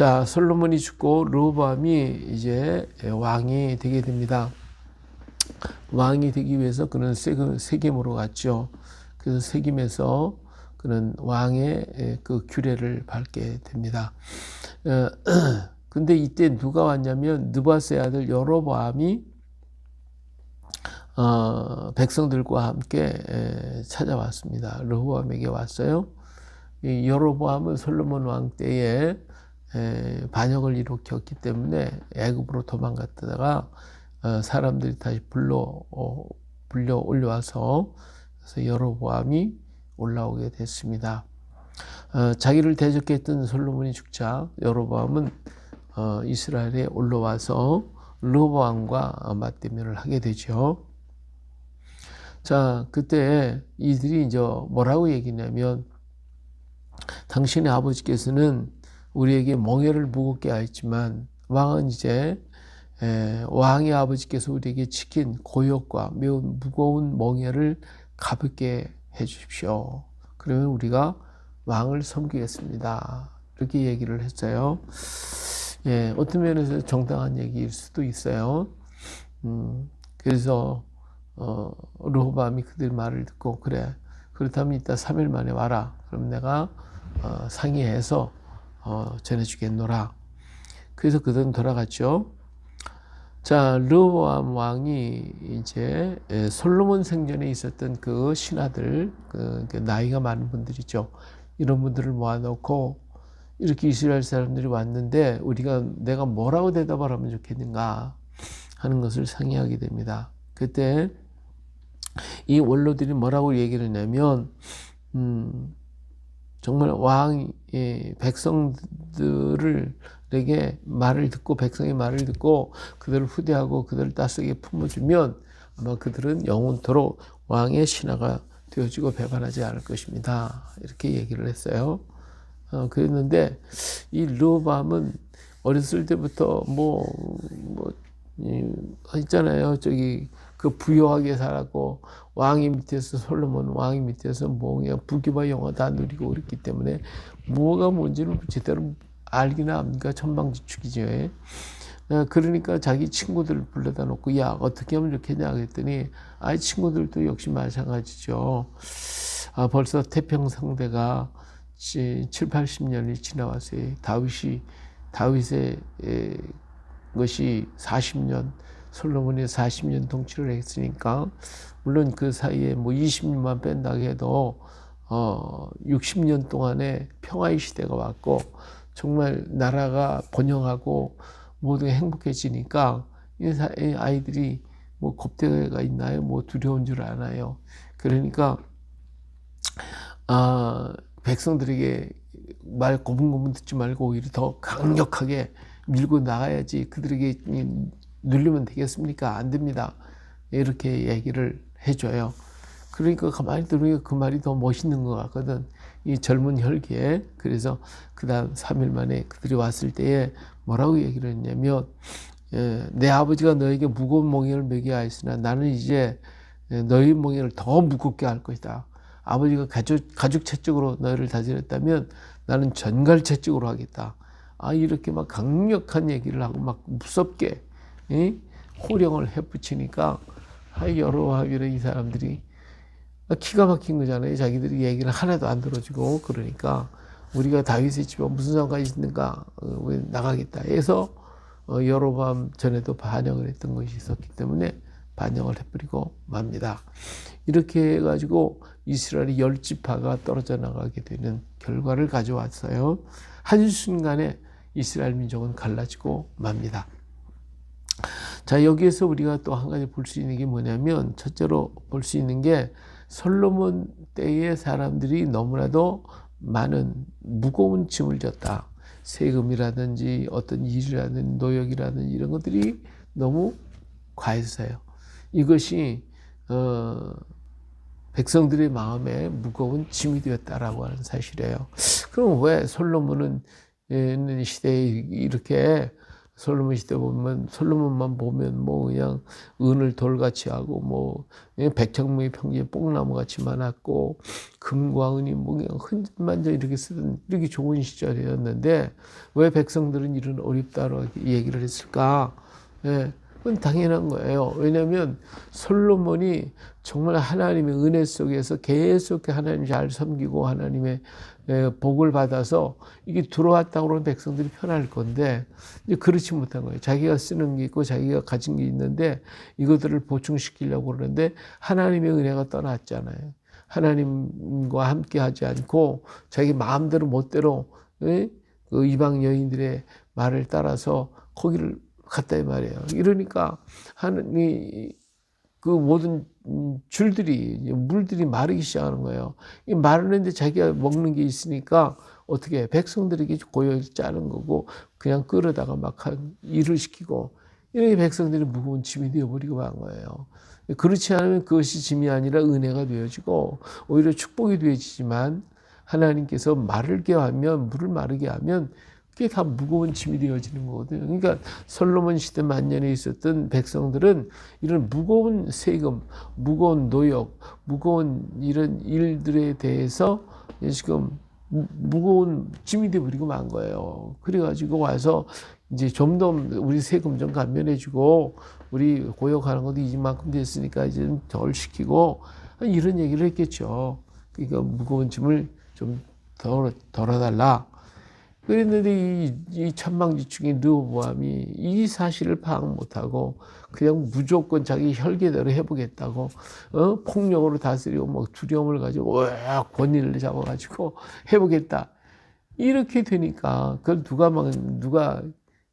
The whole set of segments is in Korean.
자, 솔로몬이 죽고 르호보암이 이제 왕이 되게 됩니다. 왕이 되기 위해서 그는 세금, 세겜으로 갔죠. 그래서 세겜에서 그는 왕의 그 규례를 밟게 됩니다. 어, 근데 이때 누가 왔냐면 느바스의 아들 여로보암이 어, 백성들과 함께 에, 찾아왔습니다. 르호보암에게 왔어요. 이 여로보암은 솔로몬 왕 때에 에, 반역을 일으켰기 때문에 애굽으로 도망갔다가 어, 사람들이 다시 불러 어, 불려 올려와서 그래서 여로보암이 올라오게 됐습니다. 어, 자기를 대적했던 솔로몬이 죽자 여로보암은 어, 이스라엘에 올라와서 르호보암과 맞대면을 하게 되죠. 자, 그때 이들이 이제 뭐라고 얘기냐면 당신의 아버지께서는 우리에게 멍에를 무겁게 하였지만 왕은 이제 에, 왕의 아버지께서 우리에게 치킨 고역과 매우 무거운 멍에를 가볍게 해 주십시오. 그러면 우리가 왕을 섬기겠습니다. 이렇게 얘기를 했어요. 예, 어떤 면에서 정당한 얘기일 수도 있어요. 음, 그래서 어, 르호밤이 그들 말을 듣고 그래 그렇다면 이따 3일 만에 와라. 그럼 내가 어, 상의해서 어, 전해주겠노라. 그래서 그들은 돌아갔죠. 자, 르호암 왕이 이제 솔로몬 생전에 있었던 그 신하들, 그 나이가 많은 분들이죠. 이런 분들을 모아놓고 이렇게 이스라엘 사람들이 왔는데 우리가 내가 뭐라고 대답을 하면 좋겠는가 하는 것을 상의하게 됩니다. 그때 이 원로들이 뭐라고 얘기를 했냐면, 음, 정말 왕이 백성들에게 말을 듣고 백성의 말을 듣고 그들을 후대하고 그들을 따스게 품어주면 아마 그들은 영원토록 왕의 신하가 되어지고 배반하지 않을 것입니다. 이렇게 얘기를 했어요. 어, 그랬는데 이 르호밤은 어렸을 때부터 뭐, 뭐, 있잖아요. 저기 그 부유하게 살았고 왕이 밑에서 솔로몬 왕이 밑에서 뭐 그냥 부귀와 영화 다 누리고 그랬기 때문에 뭐가 뭔지를 제대로 알기나 합니까 천방지축이죠. 어, 그러니까 자기 친구들을 불러다 놓고 야 어떻게 하면 좋겠냐 그랬더니 아 친구들도 역시 마찬가지죠. 아 벌써 태평성대가 7, 80년이 지나왔어요. 다윗이 다윗의 것이 40년 솔로몬이 40년 통치를 했으니까 물론 그 사이에 뭐 20년만 뺀다 해도 어 60년 동안의 평화의 시대가 왔고 정말 나라가 번영하고 모두 행복해지니까 이 아이들이 뭐 겁대가 있나요? 뭐 두려운 줄 아나요? 그러니까 아 백성들에게 말 고분고분 듣지 말고 오히려 더 강력하게 밀고 나가야지 그들에게 누르면 되겠습니까? 안 됩니다. 이렇게 얘기를 해줘요. 그러니까 가만히 들으니까 그 말이 더 멋있는 것 같거든. 이 젊은 혈기에. 그래서 그 다음 3일 만에 그들이 왔을 때에 뭐라고 얘기를 했냐면, 예, 내 아버지가 너에게 무거운 몽에를 매게 하였으나 나는 이제 너희 몽에를 더 무겁게 할 것이다. 아버지가 가족, 가족체적으로 너희를 다스렸다면 나는 전갈체적으로 하겠다. 아, 이렇게 막 강력한 얘기를 하고 막 무섭게 호령을 해붙이니까 여러 하기로 이 사람들이 기가 막힌 거잖아요. 자기들이 얘기를 하나도 안 들어주고 그러니까 우리가 다윗의 집에 무슨 상관이 있는가 어, 왜 나가겠다 해서 어, 여러 밤 전에도 반영을 했던 것이 있었기 때문에 반영을 해버리고 맙니다. 이렇게 해가지고 이스라엘이 열 지파가 떨어져 나가게 되는 결과를 가져왔어요. 한순간에 이스라엘 민족은 갈라지고 맙니다. 자, 여기에서 우리가 또 한 가지 볼 수 있는 게 뭐냐면, 첫째로 볼 수 있는 게 솔로몬 때의 사람들이 너무나도 많은 무거운 짐을 졌다. 세금이라든지 어떤 일이라든지 노역이라든지 이런 것들이 너무 과했어요. 이것이, 어, 백성들의 마음에 무거운 짐이 되었다라고 하는 사실이에요. 그럼 왜 솔로몬은 시대에 이렇게 솔로몬 시대 보면 솔로몬만 보면 뭐 그냥 은을 돌같이 하고 뭐 그냥 백청무의 평지에 뽕나무 같이 많았고 금과 은이 뭐 그냥 흔만져 이렇게 쓰던 이렇게 좋은 시절이었는데 왜 백성들은 이런 어렵다고 얘기를 했을까? 예. 그건 당연한 거예요. 왜냐하면 솔로몬이 정말 하나님의 은혜 속에서 계속 하나님 잘 섬기고 하나님의 예, 복을 받아서 이게 들어왔다고 그러면 백성들이 편할 건데 그렇지 못한 거예요. 자기가 쓰는 게 있고 자기가 가진 게 있는데 이것들을 보충시키려고 그러는데 하나님의 은혜가 떠났잖아요. 하나님과 함께 하지 않고 자기 마음대로 멋대로 예? 그 이방 여인들의 말을 따라서 거기를 갔다 이 말이에요. 이러니까 하나님 그 모든 줄들이 물들이 마르기 시작하는 거예요. 이 마르는데 자기가 먹는 게 있으니까 어떻게 해? 백성들에게 고여 짜는 거고 그냥 끌어다가 막한 일을 시키고 이렇게 백성들이 무거운 짐이 되어버리고 만 거예요. 그렇지 않으면 그것이 짐이 아니라 은혜가 되어지고 오히려 축복이 되어지지만 하나님께서 마르게 하면 물을 마르게 하면 그게 다 무거운 짐이 되어지는 거거든요. 그러니까 솔로몬 시대 만년에 있었던 백성들은 이런 무거운 세금, 무거운 노역, 무거운 이런 일들에 대해서 지금 무- 무거운 짐이 되어버리고 만 거예요. 그래가지고 와서 이제 좀 더 우리 세금 좀 감면해주고 우리 고역하는 것도 이만큼 됐으니까 이제 좀덜 시키고 이런 얘기를 했겠죠. 그러니까 무거운 짐을 좀 덜, 덜어달라. 그랬는데 이, 이 천망지축인 르호보암이 이 사실을 파악 못하고 그냥 무조건 자기 혈계대로 해보겠다고 어? 폭력으로 다스리고 뭐 두려움을 가지고 와 권위를 잡아가지고 해보겠다 이렇게 되니까 그걸 누가 막 누가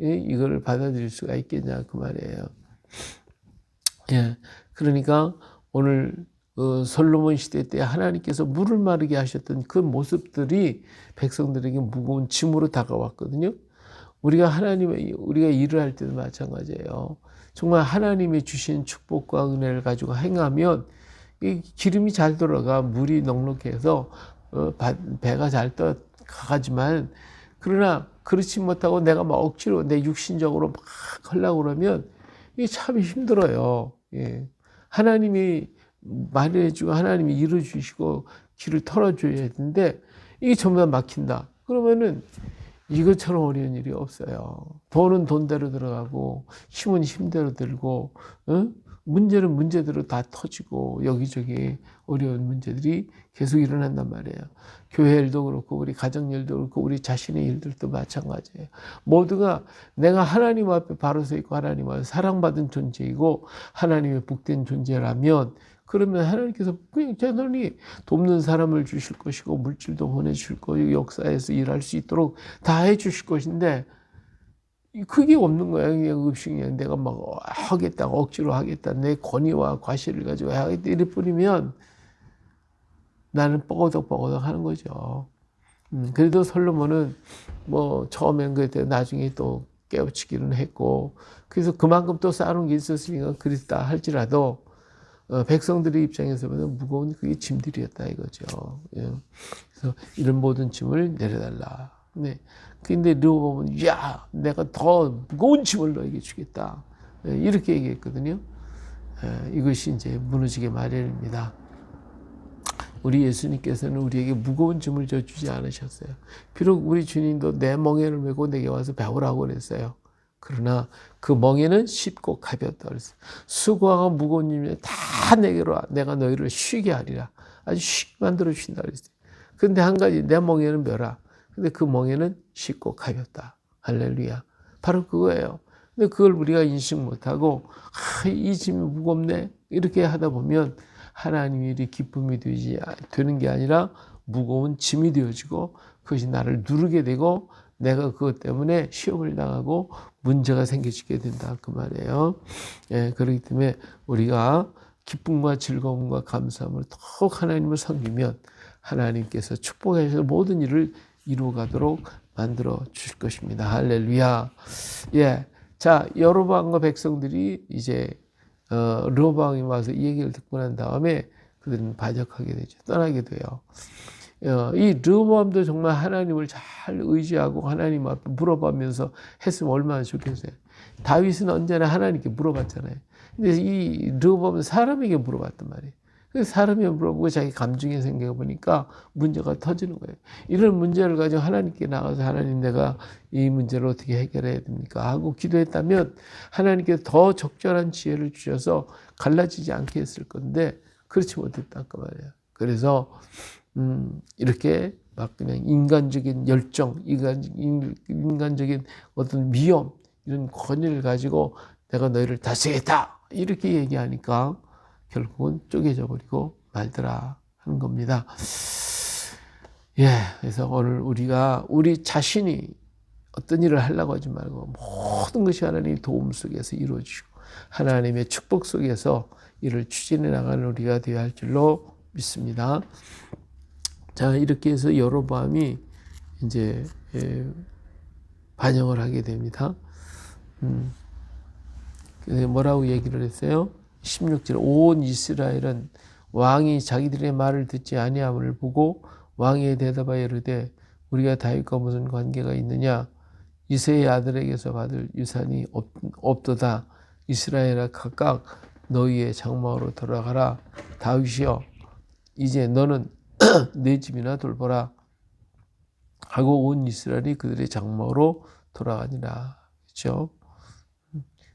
예? 이거를 받아들일 수가 있겠냐 그 말이에요. 예, 그러니까 오늘 어, 솔로몬 시대 때 하나님께서 물을 마르게 하셨던 그 모습들이 백성들에게 무거운 짐으로 다가왔거든요. 우리가 하나님의 우리가 일을 할 때도 마찬가지예요. 정말 하나님이 주신 축복과 은혜를 가지고 행하면 이 기름이 잘 돌아가 물이 넉넉해서 어, 바- 배가 잘 떠가지만 그러나 그렇지 못하고 내가 막 억지로 내 육신적으로 막 하려고 그러면 이게 참 힘들어요. 예. 하나님이 말해주고 하나님이 이루어주시고 길을 털어줘야 되는데 이게 전부 다 막힌다. 그러면은 이것처럼 어려운 일이 없어요. 돈은 돈대로 들어가고 힘은 힘대로 들고 어? 문제는 문제대로 다 터지고 여기저기 어려운 문제들이 계속 일어난단 말이에요. 교회 일도 그렇고 우리 가정 일도 그렇고 우리 자신의 일들도 마찬가지예요. 모두가 내가 하나님 앞에 바로 서 있고 하나님 앞에 사랑받은 존재이고 하나님의 복된 존재라면 그러면 하나님께서 그냥 자연히 돕는 사람을 주실 것이고 물질도 보내주실 거고 역사에서 일할 수 있도록 다 해주실 것인데 그게 없는 거야. 그냥 그냥 내가 막 하겠다, 억지로 하겠다, 내 권위와 과실을 가지고 하겠다 이래 뿌리면 나는 뻐거덕뻐거덕 하는 거죠. 음, 그래도 솔로몬은 뭐 처음엔 그때 나중에 또 깨우치기는 했고 그래서 그만큼 또 쌓아놓은 게 있었으니까 그랬다 할지라도 어, 백성들의 입장에서 보면 무거운 그게 짐들이었다 이거죠. 예. 그래서 이런 모든 짐을 내려달라. 네. 근데 르호보면 야 내가 더 무거운 짐을 너에게 주겠다. 예, 이렇게 얘기했거든요. 예, 이것이 이제 무너지게 마련입니다. 우리 예수님께서는 우리에게 무거운 짐을 져 주지 않으셨어요. 비록 우리 주님도 내 멍에를 메고 내게 와서 배우라고 그랬어요. 그러나 그 멍에는 쉽고 가볍다 그랬어요. 수고하고 무거운 짐을 다 내게로 와. 내가 너희를 쉬게 하리라. 아주 쉽게 만들어 주신다 그랬어요. 근데 한 가지 내 멍에는 벼라. 근데 그 멍에는 쉽고 가볍다. 할렐루야. 바로 그거예요. 근데 그걸 우리가 인식 못하고 아, 이 짐이 무겁네 이렇게 하다 보면 하나님의 일이 기쁨이 되지 되는 게 아니라 무거운 짐이 되어지고 그것이 나를 누르게 되고 내가 그것 때문에 시험을 당하고 문제가 생기게 된다 그 말이에요. 예, 그렇기 때문에 우리가 기쁨과 즐거움과 감사함을 더욱 하나님을 섬기면 하나님께서 축복하셔서 모든 일을 이루어가도록 만들어 주실 것입니다. 할렐루야. 예. 자, 여로보암과 백성들이 이제 어, 르호보암이 와서 이 얘기를 듣고 난 다음에 그들은 반역하게 되죠. 떠나게 돼요. 어, 이 르호보암도 정말 하나님을 잘 의지하고 하나님 앞에 물어보면서 했으면 얼마나 좋겠어요. 다윗은 언제나 하나님께 물어봤잖아요. 근데 이 르호보암은 사람에게 물어봤단 말이에요. 사람이 물어보고 자기 감정에 생겨 보니까 문제가 터지는 거예요. 이런 문제를 가지고 하나님께 나가서 하나님 내가 이 문제를 어떻게 해결해야 됩니까? 하고 기도했다면 하나님께 더 적절한 지혜를 주셔서 갈라지지 않게 했을 건데 그렇지 못했단 그 말이에요. 그래서 음, 이렇게 막 그냥 인간적인 열정, 인간, 인간적인 어떤 위험, 이런 권위를 가지고 내가 너희를 다스리겠다. 이렇게 얘기하니까 결국은 쪼개져 버리고 말더라 하는 겁니다. 예, 그래서 오늘 우리가 우리 자신이 어떤 일을 하려고 하지 말고 모든 것이 하나님의 도움 속에서 이루어지고 하나님의 축복 속에서 이를 추진해 나가는 우리가 되어야 할 줄로 믿습니다. 자, 이렇게 해서 여로보암이 이제 예, 반영을 하게 됩니다. 음, 뭐라고 얘기를 했어요? 16절 온 이스라엘은 왕이 자기들의 말을 듣지 아니함을 보고 왕에 대답하여 이르되 우리가 다윗과 무슨 관계가 있느냐? 이세의 아들에게서 받을 유산이 없, 없도다. 이스라엘아 각각 너희의 장막으로 돌아가라. 다윗이여 이제 너는 내 집이나 돌보라. 하고 온 이스라엘이 그들의 장막으로 돌아가니라. 그렇죠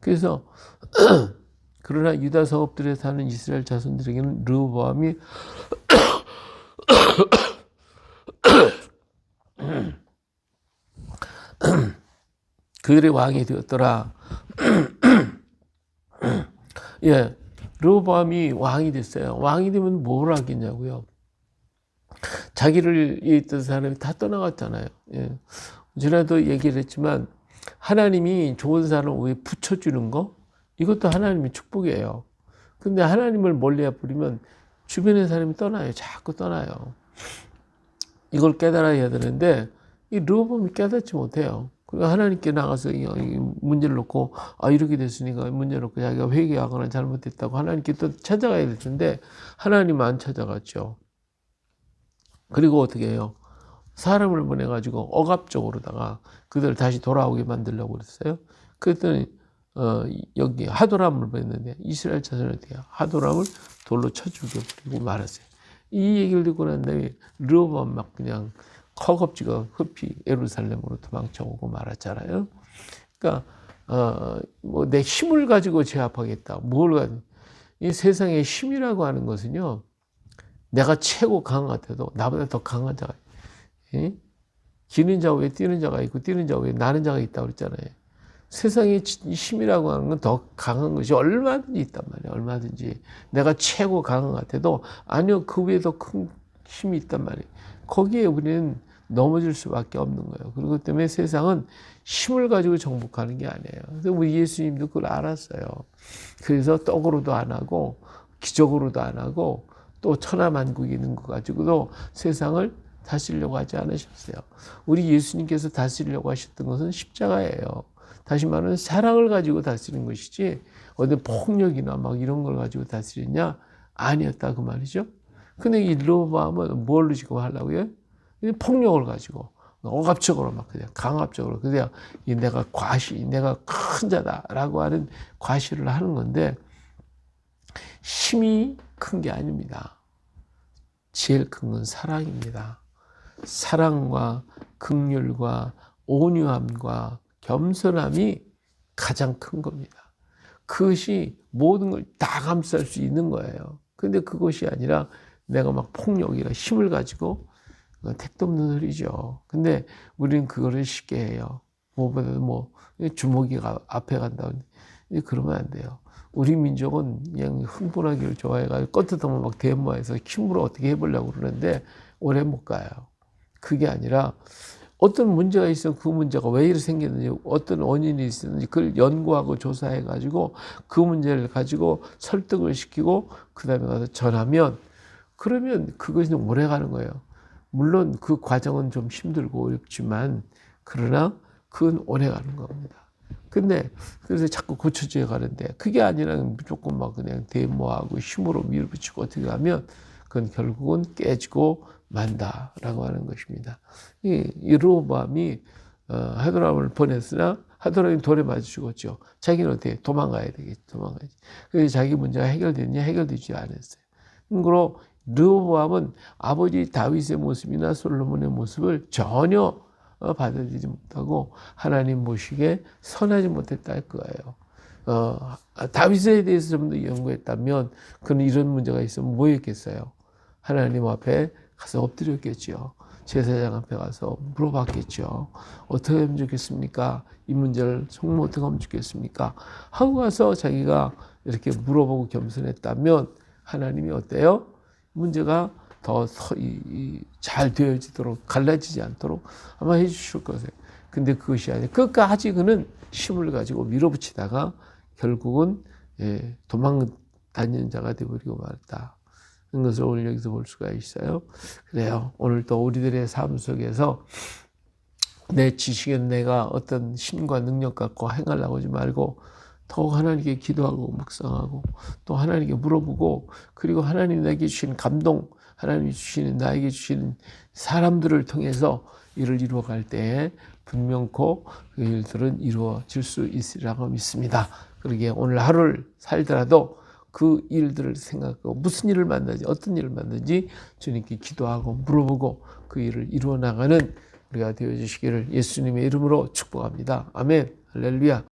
그래서 그러나 유다 성읍들에 사는 이스라엘 자손들에게는 르호보암이 그들의 왕이 되었더라. 예, 르호보암이 왕이 됐어요. 왕이 되면 뭘 하겠냐고요. 자기를 있던 사람이 다 떠나갔잖아요. 예. 전에도 얘기를 했지만 하나님이 좋은 사람을 왜 붙여주는 거? 이것도 하나님의 축복이에요. 근데 하나님을 멀리 해버리면 주변의 사람이 떠나요. 자꾸 떠나요. 이걸 깨달아야 되는데 이 르호보암이 깨닫지 못해요. 그리고 하나님께 나가서 이 문제를 놓고 아 이렇게 됐으니까 문제 놓고 자기가 회개하거나 잘못했다고 하나님께 또 찾아가야 될 텐데 하나님 안 찾아갔죠. 그리고 어떻게 해요? 사람을 보내가지고 억압적으로다가 그들을 다시 돌아오게 만들려고 그랬어요. 그랬더니 어, 여기 하도람을 보냈는데 이스라엘 자손을 어떻게 하도람을 돌로 쳐 죽여버리고 말았어요. 이 얘기를 듣고 난 다음에 르호밤 막 그냥 허겁지겁 흡히 예루살렘으로 도망쳐오고 말았잖아요. 그러니까 어, 뭐 내 힘을 가지고 제압하겠다. 뭘 가지고 이 세상의 힘이라고 하는 것은요. 내가 최고 강한 것 같아도 나보다 더 강한 자가 예? 기는 자 외에 뛰는 자가 있고 뛰는 자 외에 나는 자가 있다고 그랬잖아요. 세상의 힘이라고 하는 건 더 강한 것이 얼마든지 있단 말이에요. 얼마든지. 내가 최고 강한 것 같아도 아니요. 그 위에 더 큰 힘이 있단 말이에요. 거기에 우리는 넘어질 수밖에 없는 거예요. 그리고 때문에 세상은 힘을 가지고 정복하는 게 아니에요. 그래서 우리 예수님도 그걸 알았어요. 그래서 떡으로도 안 하고 기적으로도 안 하고 또 천하만국이 있는 거 가지고도 세상을 다스리려고 하지 않으셨어요. 우리 예수님께서 다스리려고 하셨던 것은 십자가예요. 다시 말하면 사랑을 가지고 다스리는 것이지 어디 폭력이나 막 이런 걸 가지고 다스리냐 아니었다 그 말이죠. 근데 이 르호보암은 뭘로 지금 하려고요? 폭력을 가지고 억압적으로 막 그냥 강압적으로 그냥 내가 과시, 내가 큰 자다라고 하는 과시를 하는 건데 힘이 큰 게 아닙니다. 제일 큰 건 사랑입니다. 사랑과 극률과 온유함과 겸손함이 가장 큰 겁니다. 그것이 모든 걸 다 감쌀 수 있는 거예요. 근데 그것이 아니라 내가 막 폭력이나 힘을 가지고 택도 없는 소리죠. 근데 우리는 그거를 쉽게 해요. 무엇보다도 뭐 주먹이 앞에 간다. 그러면 안 돼요. 우리 민족은 그냥 흥분하기를 좋아해가지고 껐트하면 막 데모해서 힘으로 어떻게 해보려고 그러는데 오래 못 가요. 그게 아니라 어떤 문제가 있어 그 문제가 왜 이렇게 생겼는지 어떤 원인이 있었는지 그걸 연구하고 조사해 가지고 그 문제를 가지고 설득을 시키고 그 다음에 가서 전하면 그러면 그것이 오래 가는 거예요. 물론 그 과정은 좀 힘들고 어렵지만 그러나 그건 오래 가는 겁니다. 근데 그래서 자꾸 고쳐져 가는데 그게 아니라 무조건 막 그냥 데모하고 힘으로 밀어붙이고 어떻게 하면 그건 결국은 깨지고 만다라고 하는 것입니다. 이, 이 르호보암이 어, 하도람을 보냈으나 하도람이 돌에 맞아 죽었죠. 자기는 어떻게 도망가야 되겠지, 도망가야지. 그래서 자기 문제가 해결됐냐? 해결되지 않았어요. 그러므로 르호보암은 아버지 다윗의 모습이나 솔로몬의 모습을 전혀 어, 받아들이지 못하고 하나님 보시기에 선하지 못했다 할 거예요. 어, 다윗에 대해서 좀 더 연구했다면 그는 이런 문제가 있으면 뭐였겠어요? 하나님 앞에 가서 엎드렸겠죠. 제사장 앞에 가서 물어봤겠죠. 어떻게 하면 좋겠습니까? 이 문제를 정말 어떻게 하면 좋겠습니까? 하고 가서 자기가 이렇게 물어보고 겸손했다면 하나님이 어때요? 문제가 더 잘 되어지도록 갈라지지 않도록 아마 해주실 것이에요. 근데 그것이 아니라 끝까지 그는 힘을 가지고 밀어붙이다가 결국은 예, 도망 다니는 자가 되어버리고 말았다. 것을 오늘 여기서 볼 수가 있어요. 그래요. 오늘 또 우리들의 삶 속에서 내 지식은 내가 어떤 힘과 능력 갖고 행하려고 하지 말고 더욱 하나님께 기도하고 묵상하고 또 하나님께 물어보고 그리고 하나님 나에게 주시는 감동 하나님이 주시는 나에게 주시는 사람들을 통해서 일을 이루어갈 때에 분명코 그 일들은 이루어질 수 있으리라고 믿습니다. 그러기에 오늘 하루를 살더라도 그 일들을 생각하고 무슨 일을 만나지 어떤 일을 만나지 주님께 기도하고 물어보고 그 일을 이루어 나가는 우리가 되어 주시기를 예수님의 이름으로 축복합니다. 아멘. 할렐루야.